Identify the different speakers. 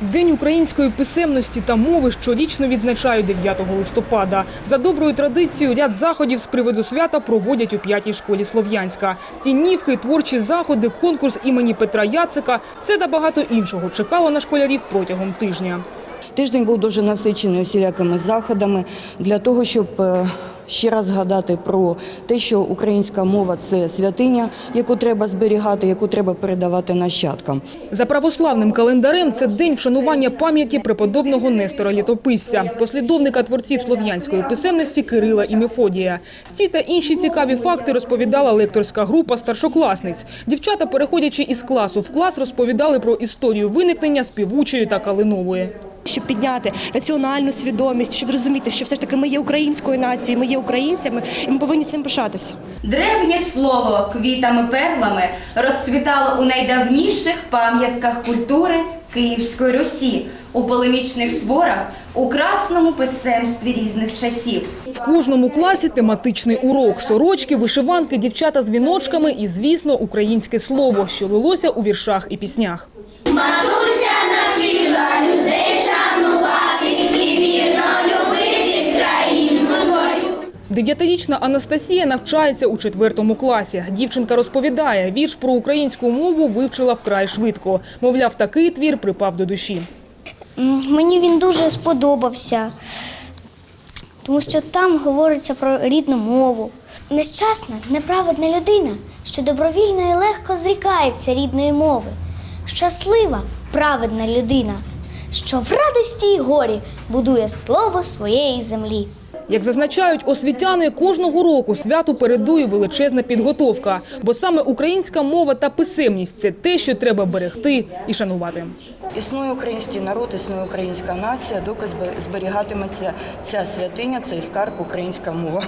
Speaker 1: День української писемності та мови щорічно відзначають 9 листопада. За доброю традицією ряд заходів з приводу свята проводять у п'ятій школі Слов'янська. Стінівки, творчі заходи, конкурс імені Петра Яцика – це та багато іншого чекало на школярів протягом тижня.
Speaker 2: Тиждень був дуже насичений усілякими заходами для того, щоб е, ще раз згадати про те, що українська мова це святиня, яку треба зберігати, яку треба передавати нащадкам.
Speaker 1: За православним календарем це день вшанування пам'яті преподобного Нестора Літописця, послідовника творців слов'янської писемності Кирила і Мефодія. Ці та інші цікаві факти розповідала лекторська група старшокласниць. Дівчата, переходячи із класу в клас, розповідали про історію виникнення співучої та калинової.
Speaker 3: Щоб підняти національну свідомість, щоб розуміти, що все ж таки ми є українською нацією, ми є українцями, і ми повинні цим пишатися.
Speaker 4: Древнє слово квітами-перлами розцвітало у найдавніших пам'ятках культури Київської Русі, у полемічних творах, у красному писемстві різних часів.
Speaker 1: В кожному класі тематичний урок. Сорочки, вишиванки, дівчата з віночками і, звісно, українське слово, що лилося у віршах і піснях.
Speaker 5: Матуся навчила
Speaker 1: Дев'ятирічна Анастасія навчається у четвертому класі. Дівчинка розповідає, вірш про українську мову вивчила вкрай швидко. Мовляв, такий твір припав до душі.
Speaker 6: Мені він дуже сподобався, тому що там говориться про рідну мову. Нещасна, неправедна людина, що добровільно і легко зрікається рідної мови. Щаслива, праведна людина, що в радості й горі будує слово своєї землі.
Speaker 1: Як зазначають освітяни, кожного року святу передує величезна підготовка, бо саме українська мова та писемність це те, що треба берегти і шанувати.
Speaker 2: Існує український народ, існує українська нація, доки зберігатиметься ця святиня, цей скарб українська мова.